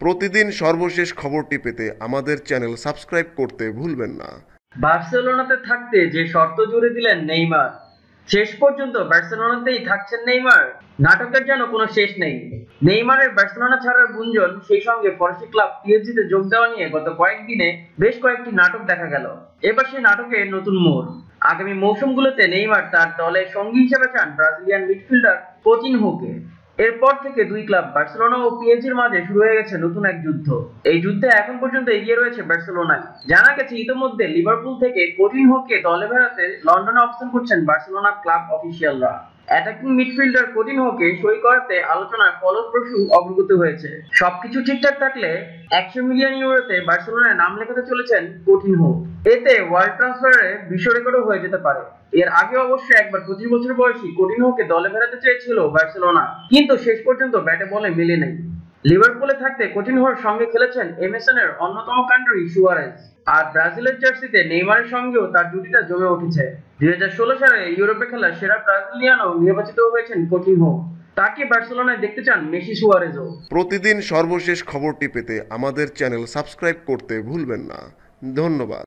প্রতিদিন সর্বশেষ খবরটি পেতে আমাদের চ্যানেল সাবস্ক্রাইব করতে ভুলবেন না। বার্সেলোনাতে থাকতে যে শর্ত জুড়ে দিলেন নেইমার, শেষ পর্যন্ত বার্সেলোনাতেই থাকছেন নেইমার। নাটকের যেন কোনো শেষ নেই। নেইমারের বার্সেলোনা ছাড়ার গুঞ্জন, সেই সঙ্গে ফরাসি ক্লাব পিএসজিতে যোগ দেওয়া নিয়ে গত কয়েকদিনে বেশ কয়েকটি নাটক দেখা গেল। এবার সেই নাটকে নতুন মোড়। আগামী মৌসুমগুলোতে নেইমার তার দলে সঙ্গী হিসেবে চান ব্রাজিলিয়ান মিডফিল্ডার কোচিনহোকে। এরপর থেকে দুই ক্লাব, বার্সেলোনা ও পিএসজির মাঝে শুরু হয়ে গেছে নতুন এক যুদ্ধ। এই যুদ্ধে এখন পর্যন্ত এগিয়ে রয়েছে বার্সেলোনা। জানা গেছে, ইতিমধ্যে লিভারপুল থেকে কঠিন কোটিনহোকে দলে বেড়াতে লন্ডনে অবস্থান করছেন বার্সেলোনা ক্লাব অফিসিয়ালরা। অ্যাটাকিং মিডফিল্ডার কোটিনহোকে সই করাতে আলোচনায় ফলপ্রসূ অগ্রগতি হয়েছে। সবকিছু ঠিকঠাক থাকলে একশো মিলিয়ন ইউরোতে বার্সেলোনায় নাম লেখাতে চলেছেন কোটিনহো এতে ওয়ার্ল্ড ট্রান্সফারে বিশ্ব রেকর্ডও হয়ে যেতে পারে। এর আগে অবশ্য একবার পঁচিশ বছর বয়সী কোটিনহোকে দলে ফেরাতে চেয়েছিল বার্সেলোনা, কিন্তু শেষ পর্যন্ত ব্যাটে বলে মেলে নেই। লিভারপুলে থাকতে কোটিনহোর সঙ্গে খেলেছেন এমএসএন এর অন্যতম কান্ট্রি সুয়ারেজ আর ব্রাজিলের জার্সিতে নেইমারের সঙ্গেও তার জুটিটা জমে উঠেছে। দুই হাজার ষোলো সালে ইউরোপে খেলা সেরা ব্রাজিলিয়ানও নির্বাচিত হয়েছেন কোটিনহো তাকে বার্সেলোনায় দেখতে চান মেসি সুয়ারেজও। প্রতিদিন সর্বশেষ খবরটি পেতে আমাদের চ্যানেল সাবস্ক্রাইব করতে ভুলবেন না। ধন্যবাদ।